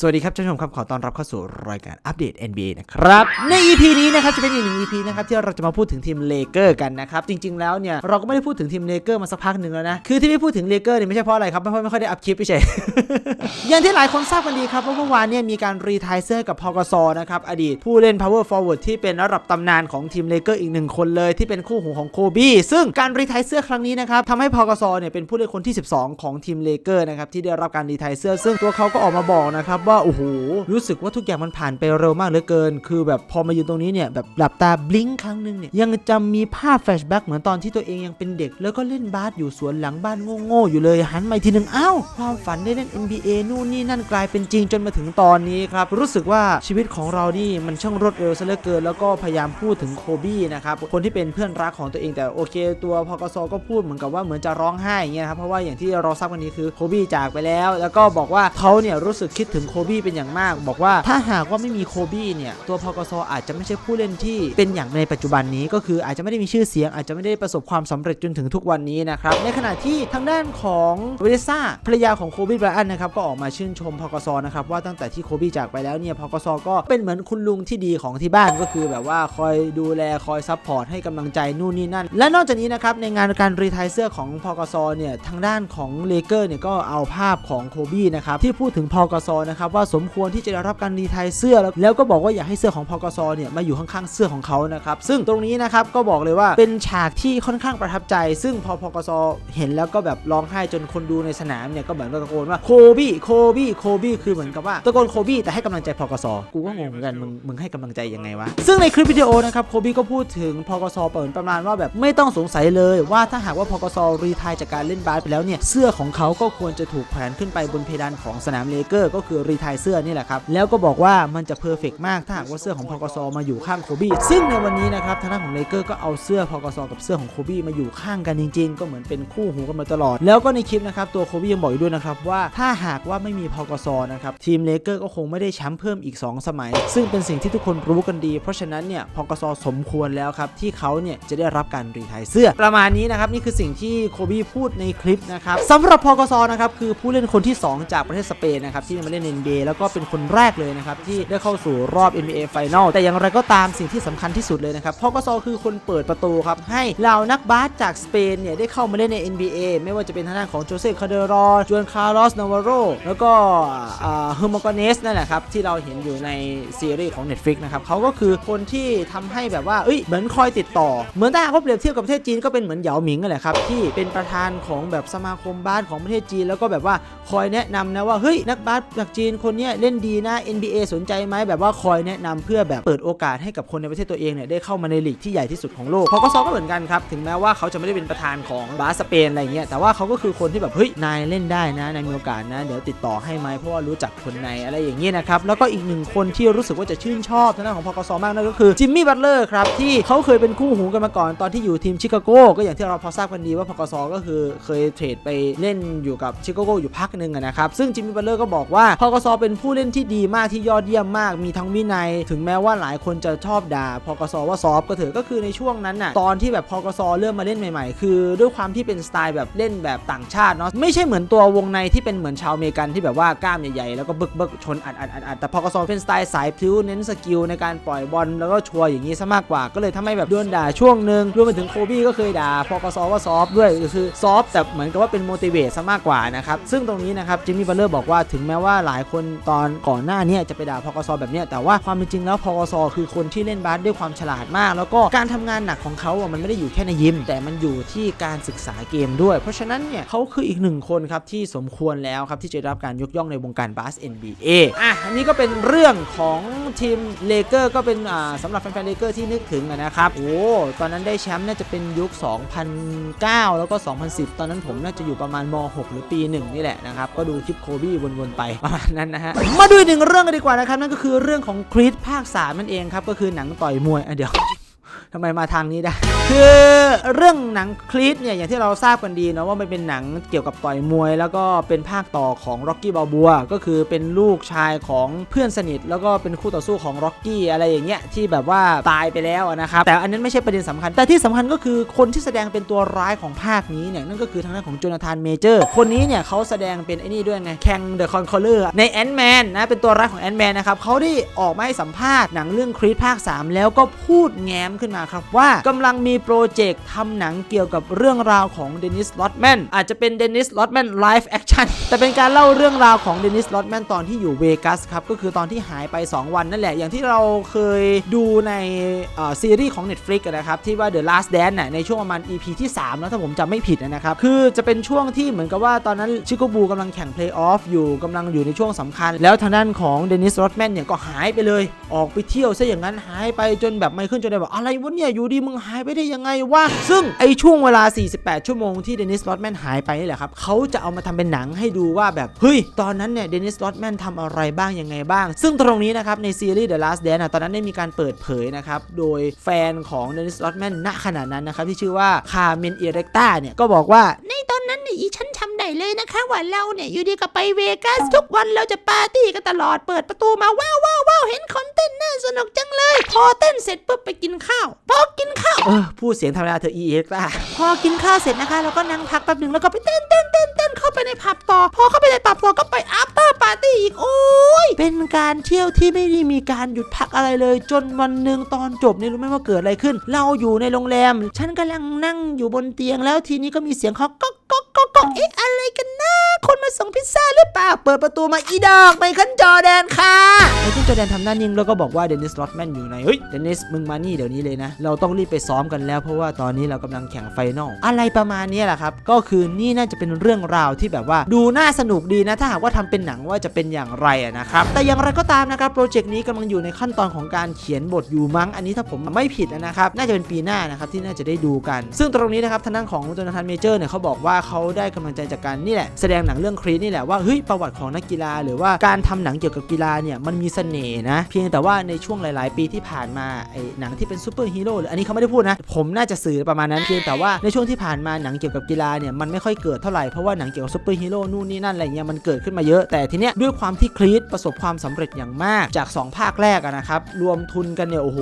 สวัสดีครับท่านผู้ชมครับขอต้อนรับเข้าสู่รายการอัปเดต NBA นะครับ ใน EP นี้นะครับจะเป็นอีกหนึ่ง EP นะครับที่เราจะมาพูดถึงทีมเลเกอร์กันนะครับ จริง ๆ แล้วเนี่ยเราก็ไม่ได้พูดถึงทีมเลเกอร์มาสักพักหนึ่งแล้วนะ คือที่ไม่พูดถึงเลเกอร์เนี่ยไม่ใช่เพราะอะไรครับเพราะไม่ค่อยได้อัพคลิปเฉยอย่างที่หลายคนทราบกันดีครับว่าเมื่อวานเนี่ยมีการรีไทายเสื้อกับพอกสนะครับอดีตผู้เล่น power forward ที่เป็นระดับตำนานของทีมเลเกอร์อีกหนึ่งคนเลยที่เป็นคู่หูของโคบี้ซึ่งการรีทายเสื้อครั้งนี้นะครับทำให้พกสเนี่ยเป็นผู้เล่นคนที่ 12 ของทีมเลเกอร์นะครับที่ได้รับการรีทายเสื้อซึ่งตัวเขาก็ออกมาบอกนะครับว่าโอ้โหรู้สึกว่าทุกอย่างมันผ่านไปเร็วมากเหลือเกิน คือแบบพอมาอยู่ตรงนี้เนี่ยแบบหลับตาบลิงครั้งหนึ่งเนี่ยยังจำมีภาพแฟลชแบ็กเหมือนตอนที่ตัวเองยังเป็นเด็ก แล้วก็เล่นบาสอยู่สวนหลังบ้านโง่ๆอยู่เลยหันมาทีหนึ่งอ้าวความฝันได้เล่น NBA นู่นนี่นั่นกลายเป็นจริงจนมาถึงตอนนี้ครับรู้สึกว่าชีวิตของเรานี่มันช่างรวดเร็วซะเหลือเกิน แล้วก็พยายามพูดถึงโคบี้นะครับคนที่เป็นเพื่อนรักของตัวเองแต่โอเค ตัวพกสก็พูดเหมือนกับว่าเหมือนจะร้องไห้เงี้ยครับเพราะว่าอย่างที่เราทราบกันนี้คือโคบี้จากไปแล้ว แล้วก็บอกว่าเขาเนี่ยรู้สึกคิดถึงโคบี้เป็นอย่างมาก บอกว่าถ้าหากว่าไม่มีโคบี้เนี่ยตัวพกสอาจจะไม่ใช่ผู้เล่นที่เป็นอย่างในปัจจุบันนี้ก็คืออาจจะไม่ได้มีชื่อเสียง อาจจะไม่ได้ประสบความสำเร็จจนถึงทุกวันนี้นะครับในขณะที่ทางด้านของเวเดซ่าภรรยาของโคบี้ไบรอันนะครับก็ออกมาชื่นชมพกสนะครับว่าตั้งแต่ที่โคบี้จากไปแล้วเนี่ยพกสก็เป็นเหมือนคุณลุงที่ดีของที่บ้านก็คือแบบว่าคอยดูแลคอยซัพพอร์ตให้กำลังใจนู่นนี่นั่น และนอกจากนี้นะครับในงานการรีไทายเสื้อของพกสเนี่ยทางด้านของเลเกอร์เนี่ยก็เอาภาพของโคบี้นะครับที่พูดถึงพกสนะครับว่าสมควรที่จะได้รับการรีไทยเสื้อ แล้วก็บอกว่าอยากให้เสื้อของพกสเนี่ยมาอยู่ข้างๆเสื้อของเขานะครับซึ่งตรงนี้นะครับก็บอกเลยว่าเป็นฉากที่ค่อนข้างประทับใจ ซึ่งพอพกสเห็นแล้วก็แบบร้องไห้จนคนดูในสนามเนี่ยก็เหมือนตะโกนว่าโคบี้โคบี้โคบี้คือเหมือนกับว่าตะโกนโคบี้แต่ให้กำลังใจพกสกูก็งงเหมือนกันมึงมึงให้กำลังใจยังไงวะซึ่งในคลิปวิดีโอนะครับโคบี้ก็พูดถึงพกสเปิดประมาณว่าแบบไม่ต้องสงสัยเลยว่าถ้าหากว่าพกสรีไทายจากการเล่นบาสไปแล้วเนี่ยเสื้อของเขาก็ควรจะถูกแขวนขึ้นไปบนเพดานของสนามเลเกอร์ก็คือรีไทายเสื้อนี่แหละครับ แล้วก็บอกว่ามันจะเพอร์เฟกมากถ้าหากว่าเสื้อของพกสมาอยู่ข้างโคบี้ซึ่งในวันนี้นะครับทางด้านของเลเกอร์ก็เอาเสื้อพกสกับเสื้อของโคบี้มาอยู่ข้างกันจริง ๆ ก็เหมือนเป็นคู่หูกันมาตลอด แล้วก็ในคลิปนะครับตัวโคบี้ยังบอกอีกด้วยนะครับว่าถ้าหากว่าไม่มีพกสนะครับทีมเลเกอร์ก็คงไม่ได้แชมป์เพิ่มอีก 2 สมัย ซึ่งเป็นสิ่งที่ทุกคนรู้กันดี เพราะฉะนั้นเนี่ยพกสสมควรแล้วครับที่เขาเนี่ยจะได้รับการรีไทายเสื้อ ประมาณนี้นะครับนี่คือสิ่งที่โคบี้พูดในคลิปนะครับสำหรับพกสนะครับคือผู้เล่นคนที่ 2 จากประเทศสเปนนะครับที่มาเล่น NBA แล้วก็เป็นคนแรกเลยนะครับ ที่ได้เข้าสู่รอบ NBA Final แต่อย่างไรก็ตามสิ่งที่สำคัญที่สุดเลยนะครับพอกสคือคนเปิดประตูครับ ให้เหล่านักบาสจากสเปนเนี่ยได้เข้ามาเล่นใน NBA ไม่ว่าจะเป็นทางด้านของโจเซ่คาเดรอจวนคาร์ลอสนาวาโรแล้วก็เฮอร์โมกเนสนั่นแหละครับ ที่เราเห็นอยู่ในซีรีส์ของ Netflix นะครับเขาก็คือคนที่ทำให้แบบว่าเอ้ยเหมือนคอยติดต่อ เหมือนถ้าหากว่าเปรียบเทียบกับประเทศจีนก็เป็นเหมือนเหยาหมิงนั่นแหละครับที่เป็นประธานของแบบสมาคมบาสของประเทศจีน แล้วก็แบบว่าคอยแนะนำนะว่าเฮ้ยนักบาสจากจีนคนเนี้ยเล่นดีนะ NBA สนใจไหมแบบว่าคอยแนะนำเพื่อแบบเปิดโอกาสให้กับคนในประเทศตัวเองเนี่ยได้เข้ามาในลีกที่ใหญ่ที่สุดของโลกพอกสก็เหมือนกันครับถึงแม้ว่าเขาจะไม่ได้เป็นประธานของบาสสเปนอะไรเงี้ยแต่ว่าเขาก็คือคนที่แบบเฮ้ยนายเล่นได้นะนายมีโอกาสนะเดี๋ยวติดต่อให้ไหมเพราะว่ารู้จักคนในอะไรอย่างเงี้ยนะครับแล้วก็อีกหนึ่งคนที่รู้สึกว่าจะชื่นชอบทางด้านของพกสมากนั่นก็คือจิมมี่บัตเลอร์ครับที่เขาเคยเป็นคู่หูกันมาก่อนตอนที่อยู่ทีมชิคาโกก็อย่างที่เราพอทราบกันดีว่าพกสก็คือเคยเทรดไปเล่นอยู่กับชิคาโกอยู่พักหนึ่งนะครับซึ่งจิมมี่บัตเลอร์ก็บอกว่าพกสเป็นผู้เล่นที่ดีมากที่ยอดเยี่ยมมาก มีทั้งวินัย ถึงแม้ว่าหลายคนจะชอบด่าพกสว่าซอฟก็เถอะก็คือในช่วงนั้นน่ะตอนที่แบบพกสเริ่มมาเล่นใหม่ๆ คือ ด้วยความที่เป็นสไตล์แบบเล่นแบบต่างชาติเนาะไม่ใช่เหมือนตัววงในที่เป็นเหมือนชาวอเมริกันที่แบบว่ากล้ามใหญ่ๆแล้วก็บึกบึกชนอัดอัดอัดอัดแต่พกสเป็นสไตล์สายพลิ้วเน้นสกิลในการปล่อยบอลแล้วก็ชัวร์อย่างนี้ซะมากกว่าก็เลยทำให้แบบโดนด่าช่วงหนึ่งรวมไปถึงโคบี้ก็เคยด่าพกสว่าซอฟด้วยก็คือซอฟแต่เหมือนกับว่าเป็นโมติเวตซะมากกว่านะครับซึ่งตรงนี้นะครับจิมมี่บัลเลอร์บอกว่าถึงแม้ว่าหลายคนตอนก่อนหน้าเนี้จะไปด่าพกสแบบนี้แต่ว่าความเป็นจริงแล้วพกสคือคนที่เล่นบาสด้วยความฉลาดมาก แล้วก็การทำงานหนักของเขาอะมันไม่ได้อยู่แค่ในยิม แต่มันอยู่ที่การศึกษาเกมด้วย เพราะฉะนั้นเนี่ยเขาคืออีกหนึ่งคนครับที่สมควรแล้วครับที่จะได้รับการยกย่องในวงการบาส NBA อะอันนี้ก็เป็นเรื่องของทีมเลเกอร์ก็เป็นอ่าสำหรับแฟนๆเลเกอร์ที่นึกถึงนะครับโอ้ตอนนั้นได้แชมป์น่าจะเป็นยุค 2009 แล้วก็ 2010 ตอนนั้นผมน่าจะอยู่ประมาณม .6 หรือปีหนึ่งนี่แหละนะครับก็ดูคลิปโคบี้วนๆไปประมาณนั้นนะฮะ มาดูอีกหนึ่งเรื่องกันดีกว่านะครับ นั่นก็คือเรื่องของคริสภาค 3 นั่นเองครับ ก็คือหนังต่อยมวยอะเดี๋ยว ทำไมมาทางนี้ได้ คือเรื่องหนังคลีสเนี่ยอย่างที่เราทราบกันดีเนาะว่ามันเป็นหนังเกี่ยวกับต่อยมวย แล้วก็เป็นภาคต่อของร็อกกี้บาบัวก็คือเป็นลูกชายของเพื่อนสนิท แล้วก็เป็นคู่ต่อสู้ของร็อกกี้อะไรอย่างเงี้ยที่แบบว่าตายไปแล้วนะครับแต่อันนั้นไม่ใช่ประเด็นสำคัญ แต่ที่สำคัญก็คือคนที่แสดงเป็นตัวร้ายของภาคนี้เนี่ยนั่นก็คือทางด้านของโจนาธานเมเจอร์คนนี้เนี่ยเขาแสดงเป็นไอ้นี่ด้วยไงแคงเดอะคอนคอลเลอร์ในแอนด์แมนนะเป็นตัวร้ายของแอนด์แมนนะครับเขาได้ออกมาให้สัมภาษณ์หนังเรื่องครีดภาค 3 แล้วก็พูดแง้มขึ้นมาครับว่ากำลังมีโปรเจกต์ทำหนังเกี่ยวกับเรื่องราวของเดนิสลอตแมนอาจจะเป็นเดนิสลอตแมนไลฟ์แอคชั่นแต่เป็นการเล่าเรื่องราวของเดนิสลอตแมนตอนที่อยู่เวกัสครับก็คือตอนที่หายไป 2 วันนั่นแหละอย่างที่เราเคยดูในซีรีส์ของ Netflix นะครับที่ว่า The Last Dance น่ะในช่วงประมาณ EP ที่3แล้วถ้าผมจำไม่ผิดนะครับคือจะเป็นช่วงที่เหมือนกับว่าตอนนั้นชิโกบูกำลังแข่งเพลย์ออฟอยู่กำลังอยู่ในช่วงสำคัญ แล้วทางด้านของเดนิส r อ d แมนเนี่ยก็หายไปเลย ออกไปเที่ยวซะอย่างนั้นหายไปจนแบบไมเคิลจนได้บอกอะไรวะเนี่ย อยู่ดีมึงหายไปได้ยังไงวะ ซึ่งไอช่วงเวลา 48 ชั่วโมงที่เดนิสลอตแมนหายไปนี่แหละครับเขาจะเอามาทำเป็นหนังให้ดูว่าแบบ เฮ้ย ตอนนั้นเนี่ยเดนิสลอตแมนทำอะไรบ้างยังไงบ้าง ซึ่งตรงนี้นะครับในซีรีส์ The Last Dance ตอนนั้นได้มีการเปิดเผยนะครับ โดยแฟนของเดนิสลอตแมนณขณะนั้นนะครับที่ชื่อว่าคาเมนเอเรกตาเนี่ยก็บอกว่าในตอน นั้นเนี่ยอีฉันทำได้เลยนะคะว่าเราเนี่ยอยู่ดีก็ไปเวกัสทุกวันเราจะปาร์ตี้กันตลอดเปิดประตูมาว้าวว้าวว้าวเห็นคนเต้นน่าสนุกจังเลย พอเต้นเสร็จปุ๊บไปกินข้าวพอกินข้าวเออพูดเสียงธรรมดาเธออีเอเรกตาพอกินข้าวเสร็จนะคะเราก็นั่งพักแป๊บหนึ่งแล้วก็ไปเต้นเต้นเต้นเต้นเข้าไปในผับต่อ พอเข้าไปในผับต่อก็ไป after party อีกโอ้ยเป็นการเที่ยวที่ไม่ได้มีการหยุดพักอะไรเลย จนวันหนึ่งตอนจบนี่รู้ไหมว่าเกิดอะไรขึ้น เราอยู่ในโรงแรม ฉันกำลังนั่งอยู่บนเตียงแล้วทีนี้ก็มีเสียงเคาะก๊อกก๊อกก๊อกก๊อกเอ๊ะอะไรกันนะคนมาส่งพิซซ่าหรือเปล่า เปิดประตูมาอีดอกไมเคิลจอแดนค่ะไอ้ที่จอแดนทำหน้านิ่งแล้วก็บอกว่าเดนิส r อ d แมนอยู่ไหนเฮ้ยเดนิสมึงมานี่เดี๋ยวนี้เลยนะ เราต้องรีบไปซ้อมกันแล้ว เพราะว่าตอนนี้เรากำลังแข่งไฟนอลอะไรประมาณนี้แหละครับ ก็คือนี่น่าจะเป็นเรื่องราวที่แบบว่า ดูน่าสนุกดีนะ ถ้าหากว่าทำเป็นหนังว่าจะเป็นอย่างไรอะนะครับแต่อย่างไรก็ตามนะครับโปรเจกต์นี้กำลังอยู่ในขั้นตอนของการเขียนบทอยู่มั้งอันนี้ถ้าผมไม่ผิดนะครับน่าจะเป็นปีหน้านะครับที่น่าจะได้ดูกัน ซึ่งตรงนี้นะครับทางด้านของโจนาธานเมเจอร์เนี่ยเขาบอกว่าเขาได้กำลังใจจากการนี่แหละแสดงหนังเรื่องครีนี่แหละว่าเฮ้ยประวัติของนักกีฬา หรือว่าการทำหนังเกี่ยวกับกีฬาเนี่ยมันมีเสน่ห์นะ เพียงแต่ว่าในช่วงหลาย ๆ ปีที่ผ่านมาไอ้หนังที่เป็นซูเปอร์ฮีโร่หรืออันนี้เขาไม่ได้พูดนะผมน่าจะสื่อประมาณนั้นเพียงแต่ว่าในช่วงที่ผ่านมาหนังเกี่ยวกับกีฬาเนี่ยมันไม่ค่อยเกิดเท่าไหร่เพราะว่าหนังเกี่ยวกับซูเปอร์ฮีโร่นู่นนี่นั่นอะไรเงี้ยมันเกิดขึ้นมาเยอะแต่ทีเนี้ยด้วยความที่คลีดประสบความสำเร็จอย่างมากจาก 2 ภาคแรกอะนะครับรวมทุนกันเนี่ยโอ้โห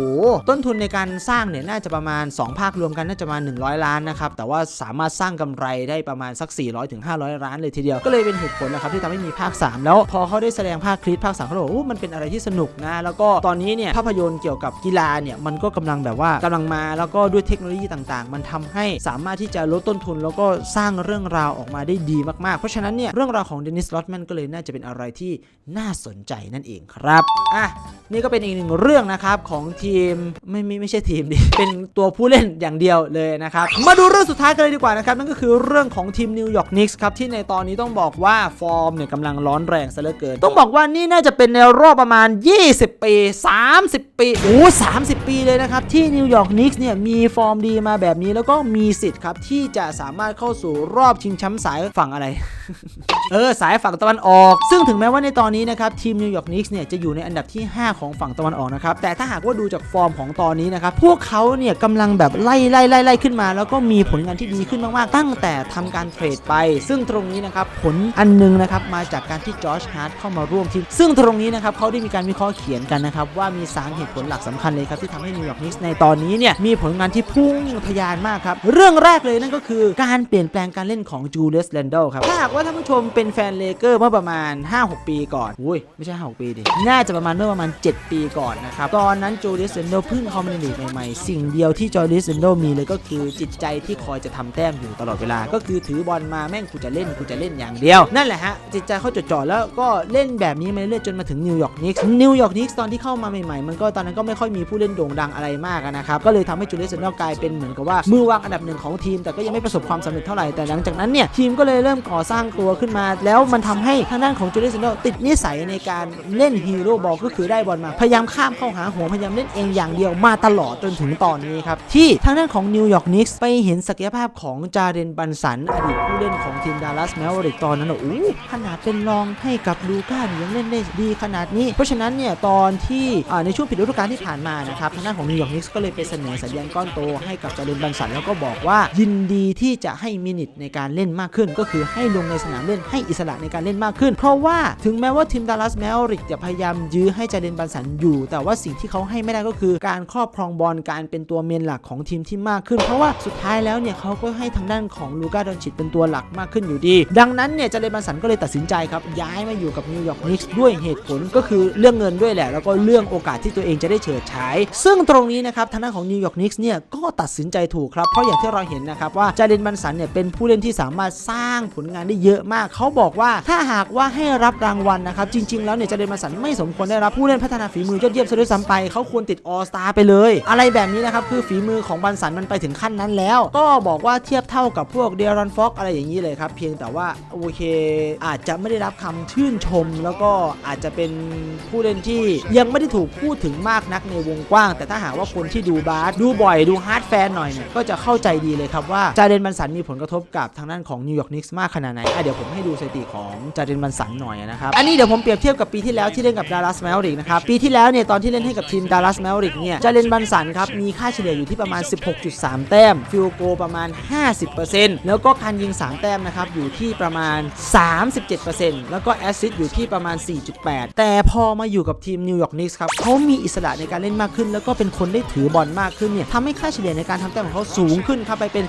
ต้นทุนในการสร้างเนี่ยน่าจะประมาณ 2 ภาครวมกันน่าจะประมาณ100 ล้านนะครับแต่ว่าสามารถสร้างกำไรได้ประมาณสัก 400ถึง500ล้านเลยทีเดียวก็เลยเป็นเหตุผลนะครับที่ทำให้มีภาค 3 แล้วพอเขาได้แสดงภาคคลีดภาค3เขาบอกว่ามันเป็นอะไรที่สนุกนะแล้วก็ตอนนี้เนี่ยภาพยนตร์เกี่ยวกับกีฬาเนี่ยมันก็กำลังแบบว่ากำลังมาแล้วก็ด้วยเทคโนโลยีต่างๆ มันทำให้สามารถที่จะลดต้นทุน แล้วก็สร้างเรื่องราวออกมาได้ดีมากๆ เพราะฉะนั้นเนี่ยเรื่องราวของเดนิสลอตแมนก็เลยน่าจะเป็นอะไรที่น่าสนใจนั่นเองครับอะนี่ก็เป็นอีกหนึ่งเรื่องนะครับของทีมไม่ไม่ไม่ใช่ทีมดิเป็นตัวผู้เล่นอย่างเดียวเลยนะครับมาดูเรื่องสุดท้ายกันเลยดีกว่านะครับนั่นก็คือเรื่องของทีมนิวยอร์กนิกส์ครับที่ในตอนนี้ต้องบอกว่าฟอร์มเนี่ยกำลังร้อนแรงซะเหลือเกิน ต้องบอกว่านี่น่าจะเป็นในรอบประมาณ 20 ปี 30 ปีโอ้30 ปีเลยนะครับ ที่นิวยอร์กนิกส์เนี่ยมีฟอร์มดีมาแบบนี้แล้วก็มีสิทธิ์ครับที่จะสามารถเข้าสู่รอบชิงแชมป์สายฝั่งอะไร เออ สายฝั่งตะวันออก ซึ่งถึงแม้ว่าในตอนนี้นะครับทีมนิวยอร์กนิกส์เนี่ยจะอยู่ในอันดับที่ 5 ของฝั่งตะวันออกนะครับแต่ถ้าหากว่าดูจากฟอร์มของตอนนี้นะครับพวกเขาเนี่ยกำลังแบบไล่ไล่ไล่ไล่ขึ้นมา แล้วก็มีผลงานที่ดีขึ้นมากๆตั้งแต่ทำการเทรดไป ซึ่งตรงนี้นะครับผลอันหนึงนะครับมาจากการที่จอร์จฮาร์ดเข้ามาร่วมทีม ซึ่งตรงนี้นะครับเขาได้มีการวิเคราะห์เขียนกันนะครับว่ามีสามเหตุผลหลักสำคัญเลยครับที่ทำให้นิวยอร์กนิกส์ในตอนนี้เนี่ยมีผลงานที่พุ่งทะยานมากครับ เรื่องแรกเลยนั่นก็คือการเปลี่ยนแปลงการเล่นของจูเลียสแลนดลครับถ้าหากว่าท่านผู้ชมเป็นแฟนเลเกอร์เมื่อประมาณ 5-6 ปีก่อนอุ้ยไม่ใช่5-6ปีดิน่าจะประมาณเมื่อประมาณ 7 ปีก่อนนะครับตอนนั้นจูเลียสแลนดลเพิ่งเข้ามาในลีกใหม่ๆสิ่งเดียวที่จูเลียสแลนดลมีเลยก็คือจิตใจที่คอยจะทำแต้มอยู่ตลอดเวลาก็คือถือบอลมาแม่งกูจะเล่นกูจะเล่นอย่างเดียว นั่นแหละฮะจิตใจเขาจดจ่อแล้วก็เล่นแบบนี้มาเรื่อยๆจนมาถึงนิวยอร์กนิกส์นิวยอร์กนิกส์ตอนที่เข้ามาใหม่ๆ มันก็ตอนนั้นก็ไม่ค่อยมีผู้เล่นโด่งดังอะไรมากนะครับก็เลยทำให้จูเลียสแลนดลกลายเป็นเหมือนกับว่ามือวางอันดับหนึ่งของทีม แต่ก็ยังไม่ประสบความสำเร็จเท่าไหร่แต่หลังจากนั้นเนี่ยทีมก็เลยเริ่มก่อสร้างตัวขึ้นมา แล้วมันทำให้ทางด้านของจูเลียสแลนดลติดนิสัยในการการเล่นฮีโร่บอลก็คือได้บอลมาพยายามข้ามเข้าหาหัวพยายามเล่นเองอย่างเดียวมาตลอดจนถึงตอนนี้ครับที่ทางด้านของนิวยอร์กนิกส์ไปเห็นศักยภาพของจาเรนบันสันอดีตผู้เล่นของทีมดัลลัสแมวริกตอนนั้นอู้ขนาดเป็นรองให้กับลูก้ายังเล่นได้ดีขนาดนี้ เพราะฉะนั้นเนี่ยตอนที่ในช่วงปิดฤดูกาลที่ผ่านมานะครับทางด้านของนิวยอร์กนิกส์ก็เลยไปเสนอสัญญาณก้อนโตให้กับจาเรนบันสันแล้วก็บอกว่ายินดีที่จะให้มินิทในการเล่นมากขึ้น ก็คือให้ลงในสนามเล่นให้อิสระในการเล่นมากขึ้น เพราะว่าถึงแม้ว่าทีมดัลลัสแมวริกจะพยายามยื้อให้จาเรนบันสันอยู่ แต่ว่าสิ่งที่เขาให้ไม่ได้ก็คือ การครอบครองบอลการเป็นตัวเมนหลักของทีมที่มากขึ้น เพราะว่าสุดท้ายแล้วเนี่ยเขาก็ให้ทางด้านของลูก้าดอนชิตเป็นตัวหลักมากขึ้นอยู่ดี ดังนั้นเนี่ยจาเรนบันสันก็เลยตัดสินใจครับย้ายมาอยู่กับนิวยอร์กนิกส์ด้วยเหตุผลก็คือเรื่องเงินด้วยแหละ แล้วก็เรื่องโอกาสที่ตัวเองจะได้เฉิดฉาย ซึ่งตรงนี้นะครับทางด้านของนิวยอร์กนิกส์เนี่ยก็ตัดสินใจถูกครับ เพราะอย่างที่เราเห็นนะครับว่าจาเรนบันสันเนี่ยเป็นผู้เล่นที่สามารถสร้างผลงานได้เยอะมาก เขาบอกว่าถ้าหากว่าให้รับรางวัลนะครับจริง ๆ แล้วเนี่ยจาเรนบันสันไม่สมควรได้รับผู้เล่นพัฒนาฝีมือยอดเยี่ยมซะด้วยซ้ำไปเขาควรติดออสตาไปเลย อะไรแบบนี้นะครับคือฝีมือของบันสันมันไปถึงขั้นนั้นแล้ว ก็บอกว่าเทียบเท่ากับพวกเดรอนฟอกอะไรอย่างนี้เลยครับ เพียงแต่ว่าโอเคอาจจะไม่ได้รับคำชื่นชม แล้วก็อาจจะเป็นผู้เล่นที่ยังไม่ได้ถูกพูดถึงมากนักในวงกว้าง แต่ถ้าหากว่าคนที่ดูบาสดูบ่อยดูฮาร์ดแฟนหน่อยเนี่ยก็จะเข้าใจดีเลยครับว่าจาเรนบันสันมีผลกระทบกับทางด้านของนิวยอร์กนิกส์มากขนาดไหนอะเดี๋ยวผมให้ดูสถิติของจาเรนบันสันหน่อยนะครับอันนี้เดี๋ยวผมเปรียบเทียบกับปีที่แล้วที่เล่นกับดัลลัสแมวริกนะครับปีที่แล้วเนี่ยตอนที่เล่นให้กับทีมดัลลัสแมวริกเนี่ยจาเรนบันสันครับมีค่าเฉลี่ยอยู่ที่ประมาณ 16.3 แต้มฟิลโกประมาณ 50%แล้วก็การยิง 3 แต้มนะครับอยู่ที่ประมาณ 37%แล้วก็แอสซิสต์อยู่ที่ประมาณ 4.8 แต่พอมาอยู่กับทีมนิวยอร์กนิกส์ครับเขามีอิสระในการเล่นมากขึ้น แล้วก็เป็นคนได้ถือบอลมากขึ้นเนี่ยทำให้ค่าเฉลี่ยในการทำแต้มของเขาสูงขึ้นครับไปเป็น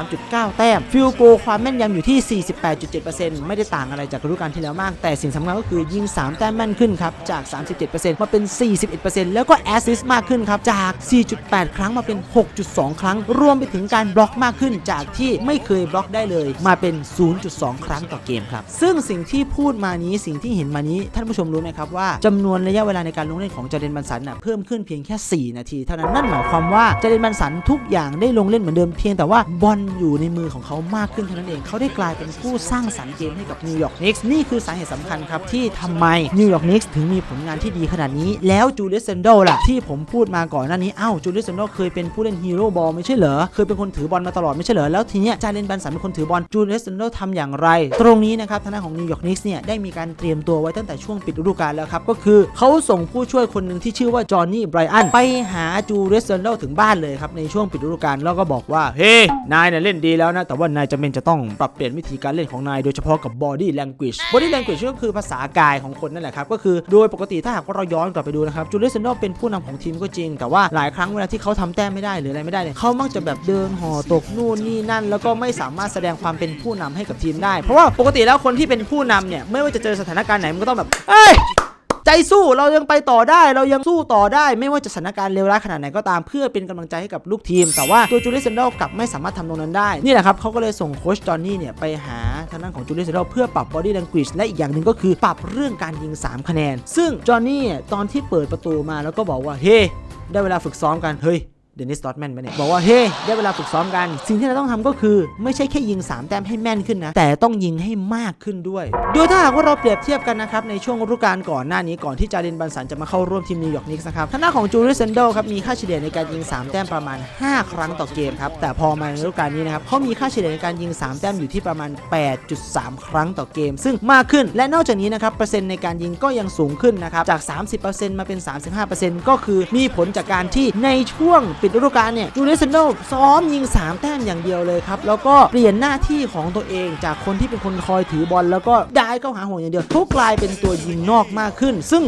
23.9 แต้ม ฟิลโกความแม่นยำอยู่ที่ 48.7%ไม่ได้ต่างอะไรจากฤดูกาลที่แล้วมาก แต่สิ่งสำคัญก็คือยิง 3 แต้มแม่นขึ้นครับจาก 37%มาเป็น 41%แล้วก็แอสซิสต์มากขึ้นครับจาก 4.8 ครั้งมาเป็น 6.2 ครั้ง รวมไปถึงการบล็อกมากขึ้นจากที่ไม่เคยบล็อกได้เลย มาเป็น 0.2 ครั้งต่อเกมครับ ซึ่งสิ่งที่พูดมานี้สิ่งที่เห็นมานี้ท่านผู้ชมรู้ไหมครับว่าจำนวนระยะเวลาในการลงเล่นของจาเดนบันสันน่ะเพิ่มขึ้นเพียงแค่ 4 นาที เท่านั้นนั่นหมายความว่าจาเดนบันสันทุกอย่างได้ลงเล่นเหมือนเดิมเพียงแต่ว่าบอลอยู่ในมือของเขามากขึ้นเท่านั้นเองเขาได้กลายเป็นผู้สร้างสรรค์เกมให้กับนิวยอร์กนิกส์นี่คือสาเหตุสำคัญครับที่ทำไมนิวยอร์กนิกส์ถึงมีผลงานที่ดีขนาดนี้ แล้วจูเลียสเซนโดล่ะที่ผมพูดมาก่อนหน้านี้เอ้าจูเลียสเซนโดเคยเป็นผู้เล่นฮีโร่บอลไม่ใช่เหรอเคยเป็นคนถือบอลมาตลอดไม่ใช่เหรอแล้วทีเนี้ยจาเรนบันสันเป็นคนถือบอลจูเลียสเซนโดทำอย่างไร ตรงนี้นะครับทางด้านของนิวยอร์กนิกส์เนี่ยได้มีการเตรียมตัวไว้ตั้งแต่ช่วงปิดฤดูกาลแล้วครับ ก็คือเขาส่งผู้ช่วยคนหนึ่งที่ชื่อว่าจอห์นนี่ไบรอันไปหาจูเลียสเซนโดถึงบ้านเลยครับในช่วงปิดฤดูกาลแล้วก็บอกว่าเฮ้นายเนี่ยเล่นดีแล้วนะแต่ว่านายจำเป็นจะต้องปรับเปลี่ยนวิธีการเล่นของนายโดยเฉพาะกับ body language body language ก็คือภาษากายของคนนั่นแหละครับก็คือโดยปกติถ้าหากว่าเราย้อนกลับไปดูนะครับจูเลียสเซนโดเป็นผู้นำของทีมก็จริง แต่ว่าหลายครั้งเวลาที่เขาทำแต้มไม่ได้หรืออะไรไม่ได้เนี่ยเขามักจะแบบเดินห่อตกนู่นนี่นั่น แล้วก็ไม่สามารถแสดงความเป็นผู้นำให้กับทีมได้ เพราะว่าปกติแล้วคนที่เป็นผู้นำเนี่ยไม่ว่าจะเจอสถานการณ์ไหนมันก็ต้องแบบเอ้ยใจสู้เรายังไปต่อได้เรายังสู้ต่อได้ ไม่ว่าจะสถานการณ์เลวร้ายขนาดไหนก็ตามเพื่อเป็นกำลังใจให้กับลูกทีม แต่ว่าตัวจูเลียสเซนโดกลับไม่สามารถทำตรงนั้นได้ นี่แหละครับเขาก็เลยส่งโค้ชจอห์นนี่เนี่ยไปหาทางด้านของจูเลียสเซนโดเพื่อปรับบอดี้ a n ง a g e และอีกอย่างหนึ่งก็คือปรับเรื่องการยิง 3 คะแนน ซึ่งจอห์นนี่ตอนที่เปิดประตูมาแล้วก็บอกว่าเฮ้ได้เวลาฝึกซ้อมกันเฮ้ย เดนิสตอตแมนไปเนี่ยบอกว่า เฮ้ยได้เวลาฝึกซ้อมกัน สิ่งที่เราต้องทำก็คือ ไม่ใช่แค่ยิง 3 แต้มให้แม่นขึ้นนะ แต่ต้องยิงให้มากขึ้นด้วย โดยถ้าหากว่าเราเปรียบเทียบกันนะครับ ในช่วงฤดูกาลก่อนหน้านี้ก่อนที่จารินบันสันจะมาเข้าร่วมทีมนิวยอร์กนิกส์นะครับทางด้านของจูเลียสเซนโดครับมีค่าเฉลี่ยในการยิง 3 แต้มประมาณ 5 ครั้งต่อเกมครับแต่พอมาในฤดูกาลนี้นะครับเขามีค่าเฉลี่ยในการยิง 3 แต้มอยู่ที่ประมาณ 8.3 ครั้งต่อเกม ซึ่งมากขึ้นและนอกจากนี้นะครับเปอร์เซ็นต์ในการยิงก็ยังสูงขึ้นนะครับจาก 30%มาเป็น 35%ก็คือมีผลจากการที่ในช่วงปิดฤดูกาลเนี่ยจูเลียสเซนโดซ้อมยิง 3 แต้มอย่างเดียวเลยครับ แล้วก็เปลี่ยนหน้าที่ของตัวเองจากคนที่เป็นคนคอยถือบอลแล้วก็ได้เข้าหาห่วงอย่างเดียวเขากลายเป็นตัวยิงนอกมากขึ้น ซึ่ง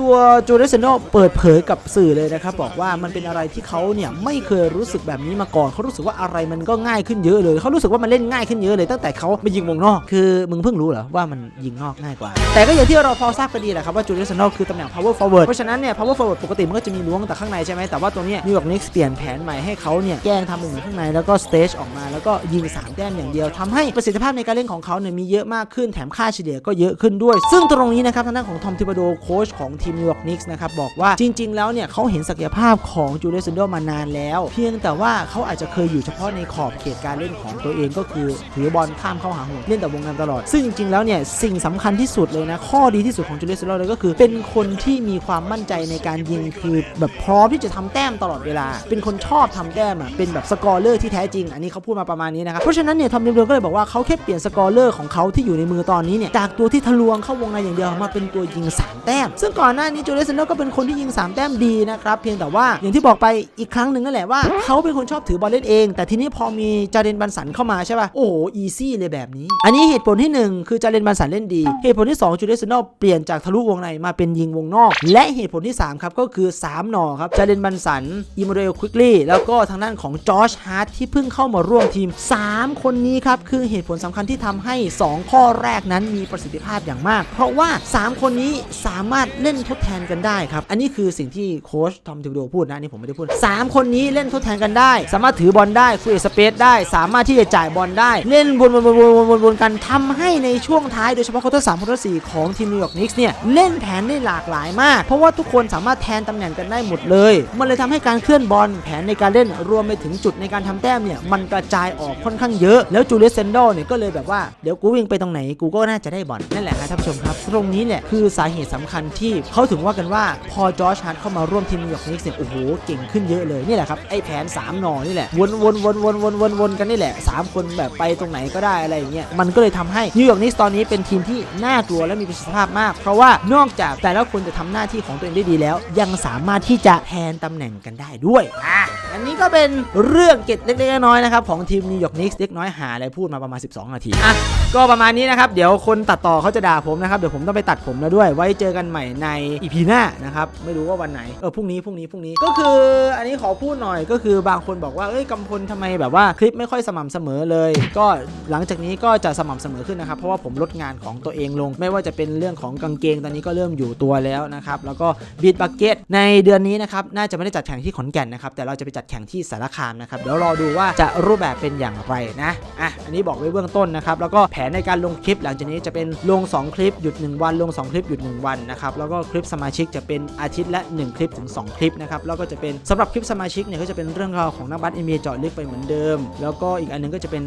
ตัวจูเลสเซโดเปิดเผยกับสื่อเลยนะครับ บอกว่ามันเป็นอะไรที่เขาเนี่ยไม่เคยรู้สึกแบบนี้มาก่อนเขารู้สึกว่าอะไรมันก็ง่ายขึ้นเยอะเลยเขารู้สึกว่ามันเล่นง่ายขึ้นเยอะเลยตั้งแต่เขามายิงวงนอกคือมึงเพิ่งรู้เหรอว่ามันยิงนอกง่ายกว่า แต่ก็อย่างที่เราพอทราบกันดีแหละครับว่าจูเลสเซโดคือตำแหน่ง power forward เพราะฉะนั้นเนี่ย power forward ปกติมันก็จะมีล้วงแต่ข้างในใช่ไหมแต่ว่าตัวนี้ยนิวยอร์กนิกส์เปลี่ยนแผนใหม่ให้เขาเนี่ยแกล้งทำเป็นเหมือนข้างในแล้วก็สเตจออกมาแล้วก็ยิง3แต้มอย่างเดียวทำให้ประสิทธิภาพในการเล่นของเขาเนี่ยมีเยอะมากขึ้นแถมค่าเฉลี่ยก็เยอะขึ้นด้วย ซึ่งตรงนี้นะครับทางด้านของทอมทิบโดโค้ชของทีมนิวยอร์กนิกส์นะครับบอกว่าจริง ๆ แล้วเนี่ยเขาเห็นศักยภาพของจูเลียสเซนโดมานานแล้ว เพียงแต่ว่าเขาอาจจะเคยอยู่เฉพาะในขอบเขตการเล่นของตัวเองก็คือถือบอลข้ามเข้าหาห่วเล่นแต่วงในตลอด ซึ่งจริง ๆ แล้วเนี่ยสิ่งสำคัญที่สุดเลยนะข้อดีที่สุดของจูเลียสเซนโดเลยก็คือ เป็นคนที่มีความมั่นใจในการยิงคือแบบพร้อมที่จะทำแต้มตลอดเวลา เป็นคนชอบทำแต้มอะเป็นแบบสกอร์เลอร์ที่แท้จริง อันนี้เขาพูดมาประมาณนี้นะครับเพราะฉะนั้นเนี่ยทอมเดนเบลก็เลยบอกว่าเขาแค่เปลี่ยนสกอร์เลอร์ของเขาที่อยู่ในมือตอนนี้เนี่ยจากตัวที่ทะลวงเข้าวงในอย่างเดียวมาเป็นตัวยิงสามแต้มซึ่งก่อนหน้านี้จูเลียสเซนโดก็เป็นคนที่ยิงสามแต้มดีนะครับเพียงแต่ว่าอย่างที่บอกไปอีกครั้งหนึ่งนั่นแหละว่าเขาเป็นคนชอบถือบอลเล่นเอง แต่ทีนี้พอมีจาเรนบันสันเข้ามาใช่ป่ะโอ้โหอีซี่เลยแบบนี้ อันนี้เหตุผลที่หนึ่งคือจาเรนบันสันเล่นดี เหตุผลที่สองจูเลียสเซนโดเปลี่ยนจากทะลุวงในมาเป็นยิงวงนอก และเหตุผลที่สามครับก็คือสามหนอครับจาเรนบันสันอิมเรลควิกลี่แล้วก็ทางด้านของจอร์จฮาร์ดที่เพิ่งเข้ามาร่วมทีม 3 คนนี้ครับคือเหตุผลสำคัญที่ทำให้ 2 ข้อแรกนั้นมีประสิทธิภาพอย่างมาก เพราะว่า 3 คนนี้สามารถเล่นทดแทนกันได้ครับ อันนี้คือสิ่งที่โค้ชทอมทิวโดพูดนะนี่ผมไม่ได้พูด 3 คนนี้เล่นทดแทนกันได้ สามารถถือบอลได้คุยสเปซได้ สามารถที่จะจ่ายบอลได้ เล่นวนวนวนวนวนวนกันทำให้ในช่วงท้ายโดยเฉพาะควอเตอร์สามควอเตอร์สี่ของทีมนิวยอร์กนิกส์เนี่ยเล่นแผนได้หลากหลายมาก เพราะว่าทุกคนสามารถแทนตำแหน่งกันได้หมดเลย มันเลยทำให้การเคลื่อนบอลแผนในการเล่นรวมไปถึงจุดในการทำแต้มเนี่ยมันกระจายออกค่อนข้างเยอะแล้วจูเลียสเซนโดเนี่ยก็เลยแบบว่าเดี๋ยวกูวิ่งไปตรงไหนกูก็น่าจะได้บอลนั่นแหละครับท่านผู้ชมครับ ตรงนี้แหละคือสาเหตุสำคัญที่เขาถึงว่ากันว่าพอจอร์จฮาร์ดเข้ามาร่วมทีมนิวยอร์กนิกส์เนี่ยโอ้โหเก่งขึ้นเยอะเลยนี่แหละครับไอ้แผนสามหนอนี่แหละวนวนวนวนวนวนวนกันนี่แหละสามคนแบบไปตรงไหนก็ได้อะไรอย่างเงี้ยมันก็เลยทำให้นิวยอร์กนิกส์ตอนนี้เป็นทีมที่น่ากลัวและมีประสิทธิภาพมาก เพราะว่านอกจากแต่ละคนจะทำหน้าที่ของตัวเองได้ดีแล้ว ยังสามารถที่จะแทนตำแหน่งกันได้ด้วยอะอันนี้ก็เป็นเรื่องเกร็ดเล็กๆน้อยๆนะครับของทีมนิวยอร์กนิกส์เล็กน้อยหาอะไรพูดมาประมาณ 12 นาทีอะก็ประมาณนี้นะครับเดี๋ยวคนตัดต่อเขาจะด่าผมนะครับเดี๋ยวผมต้องไปตัดผมแล้วด้วย ไว้เจอกันใหม่ในอีพีหน้านะครับไม่รู้ว่าวันไหนเออพรุ่งนี้พรุ่งนี้พรุ่งนี้ก็คืออันนี้ขอพูดหน่อยก็คือบางคนบอกว่าเอ้ยกำพลทำไมแบบว่าคลิปไม่ค่อยสม่ำเสมอเลย ก็หลังจากนี้ก็จะสม่ำเสมอขึ้นนะครับเพราะว่าผมลดงานของตัวเองลง ไม่ว่าจะเป็นเรื่องของกางเกงตอนนี้ก็เริ่มอยู่ตัวแล้วนะครับแล้วก็บีทบักเก็ตในเดือนนี้นะครับน่าจะไม่ได้จัดแข่งที่ขอนแก่นนะครับแต่เราจะไปจัดแข่งที่สารคามนะครับเดี๋ยวรอดูว่าจะรูปแบบเป็นอย่างไรนะอะอันนี้บอกไว้เบื้องต้นนะครับแล้วก็แผนในการลงคลิปหลังจากนี้จะเป็นลง 2 คลิปหยุด 1 วันลง 2 คลิปหยุด 1 วันนะครับแล้วก็คลิปสมาชิกจะเป็นอาทิตย์ละ 1 คลิปถึง 2 คลิปนะครับแล้วก็จะเป็นสำหรับคลิปสมาชิกเนี่ยก็จะเป็นเรื่องราวของนักบัส NBA เจาะลึกไปเหมือนเดิม แล้วก็อีกอันหนึงก็จะเป็น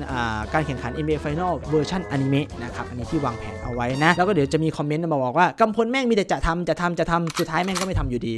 การแข่งขัน NBA Final เวอร์ชันอนิเมะนะครับอันนี้ที่วางแผนเอาไว้นะแล้วก็เดี๋ยวจะมีคอมเมนต์มาบอกว่ากำพลแม่งมีแต่จะทำจะทำจะทำสุดท้ายแม่งก็ไม่ทำอยู่ดี